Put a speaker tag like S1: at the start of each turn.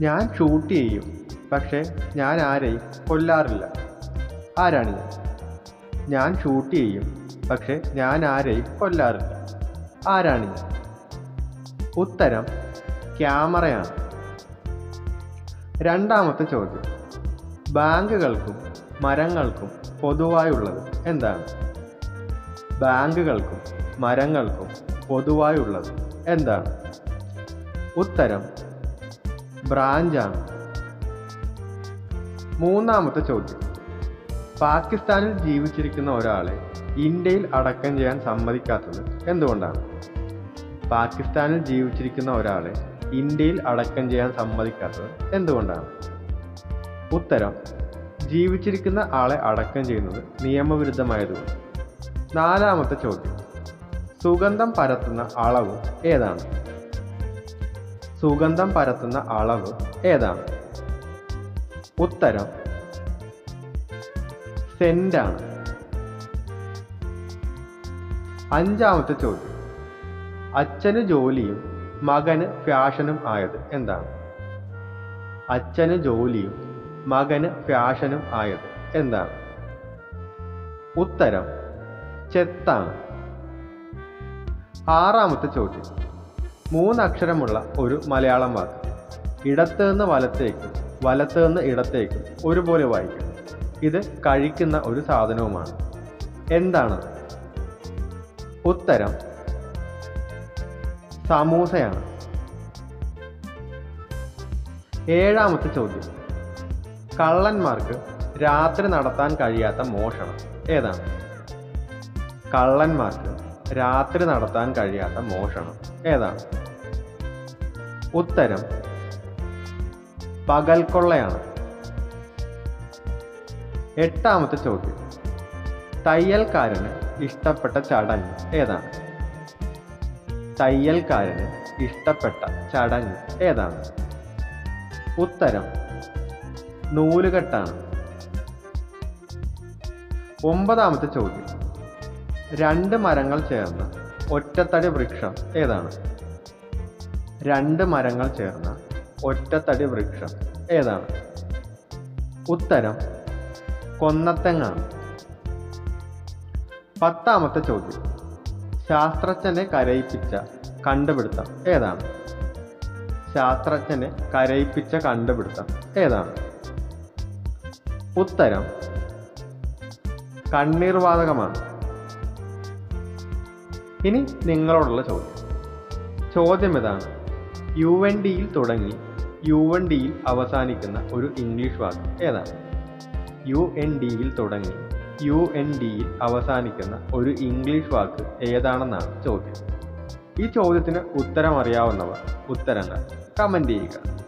S1: ഞാൻ ഷൂട്ട് ചെയ്യും. പക്ഷേ ഞാൻ ആരെയും കൊല്ലാറില്ല. ആരാണ് ഞാൻ? ഞാൻ ഷൂട്ട് ചെയ്യും. പക്ഷേ ഞാൻ ആരെയും കൊല്ലാറില്ല. ആരാണ് ഞാൻ? ഉത്തരം ക്യാമറയാണ്. രണ്ടാമത്തെ ചോദ്യം. ബാങ്കുകൾക്കും മരങ്ങൾക്കും പൊതുവായുള്ളത് എന്താണ്? ബാങ്കുകൾക്കും മരങ്ങൾക്കും പൊതുവായുള്ളത് എന്താണ്? ഉത്തരം ബ്രാഞ്ചാണ്. മൂന്നാമത്തെ ചോദ്യം. പാകിസ്ഥാനിൽ ജീവിച്ചിരിക്കുന്ന ഒരാളെ ഇന്ത്യയിൽ അടക്കം ചെയ്യാൻ സമ്മതിക്കാത്തത് എന്തുകൊണ്ടാണ്? പാകിസ്ഥാനിൽ ജീവിച്ചിരിക്കുന്ന ഒരാളെ ഇന്ത്യയിൽ അടക്കം ചെയ്യാൻ സമ്മതിക്കാത്തത് എന്തുകൊണ്ടാണ്? ഉത്തരം. ജീവിച്ചിരിക്കുന്ന ആളെ അടക്കം ചെയ്യുന്നത് നിയമവിരുദ്ധമായതുകൊണ്ട്. നാലാമത്തെ ചോദ്യം. സുഗന്ധം പരത്തുന്ന അളവ് ഏതാണ്? സുഗന്ധം പരത്തുന്ന അളവ് ഏതാണ്? ഉത്തരം സെന്റാണ്. അഞ്ചാമത്തെ ചോദ്യം അച്ഛന് ജോലിയും മകന് ഫാഷനും ആയത് എന്താണ്? അച്ഛന് ജോലിയും മകന് ഫാഷനും ആയത് എന്താണ്? ഉത്തരം ചെത്താണ്. ആറാമത്തെ ചോദ്യം മൂന്നക്ഷരമുള്ള ഒരു മലയാളം വാക്ക്. ഇടത്ത് നിന്ന് വലത്തേക്കും വലത്ത് നിന്ന് ഇടത്തേക്കും ഒരുപോലെ വായിക്കും. ഇത് കഴിക്കുന്ന ഒരു സാധനവുമാണ്. എന്താണ്? ഉത്തരം. സമൂസയാണ്. ഏഴാമത്തെ ചോദ്യം. കള്ളന്മാർക്ക് രാത്രി നടത്താൻ കഴിയാത്ത മോഷണം. ഏതാണ്? കള്ളന്മാർക്ക് രാത്രി നടത്താൻ കഴിയാത്ത മോഷണം. ഏതാണ്? ഉത്തരം. പകൽക്കൊള്ളയാണ്. എട്ടാമത്തെ ചോദ്യം. തയ്യൽക്കാരന് ഇഷ്ടപ്പെട്ട ചടങ്ങ് ഏതാണ്? തയ്യൽക്കാരന് ഇഷ്ടപ്പെട്ട ചടങ്ങ് ഏതാണ്? ഉത്തരം. നൂലുകെട്ടാണ്. ഒമ്പതാമത്തെ ചോദ്യം. രണ്ട് മരങ്ങൾ ചേർന്ന ഒറ്റത്തടി വൃക്ഷം ഏതാണ്? രണ്ട് മരങ്ങൾ ചേർന്ന ഒറ്റത്തടി വൃക്ഷം ഏതാണ്? ഉത്തരം കൊന്നത്തെങ്ങാണ്. പത്താമത്തെ ചോദ്യം. ശാസ്ത്രജ്ഞനെ കരയിപ്പിച്ച കണ്ടുപിടുത്തം ഏതാണ്? ശാസ്ത്രജ്ഞനെ കരയിപ്പിച്ച കണ്ടുപിടുത്തം ഏതാണ്? ഉത്തരം കണ്ണീർവാതകമാണ്. ഇനി നിങ്ങളോടുള്ള ചോദ്യം. ചോദ്യം ഇതാണ്. യു എൻ ഡിയിൽ തുടങ്ങി യു എൻ ഡിയിൽ അവസാനിക്കുന്ന ഒരു ഇംഗ്ലീഷ് വാക്ക് ഏതാണ്? യു എൻ ഡിയിൽ തുടങ്ങി യു എൻ ഡിയിൽ അവസാനിക്കുന്ന ഒരു ഇംഗ്ലീഷ് വാക്ക് ഏതാണെന്നാണ് ചോദ്യം. ഈ ചോദ്യത്തിന് ഉത്തരം അറിയാവുന്നവർ ഉത്തരങ്ങൾ കമന്റ് ചെയ്യുക.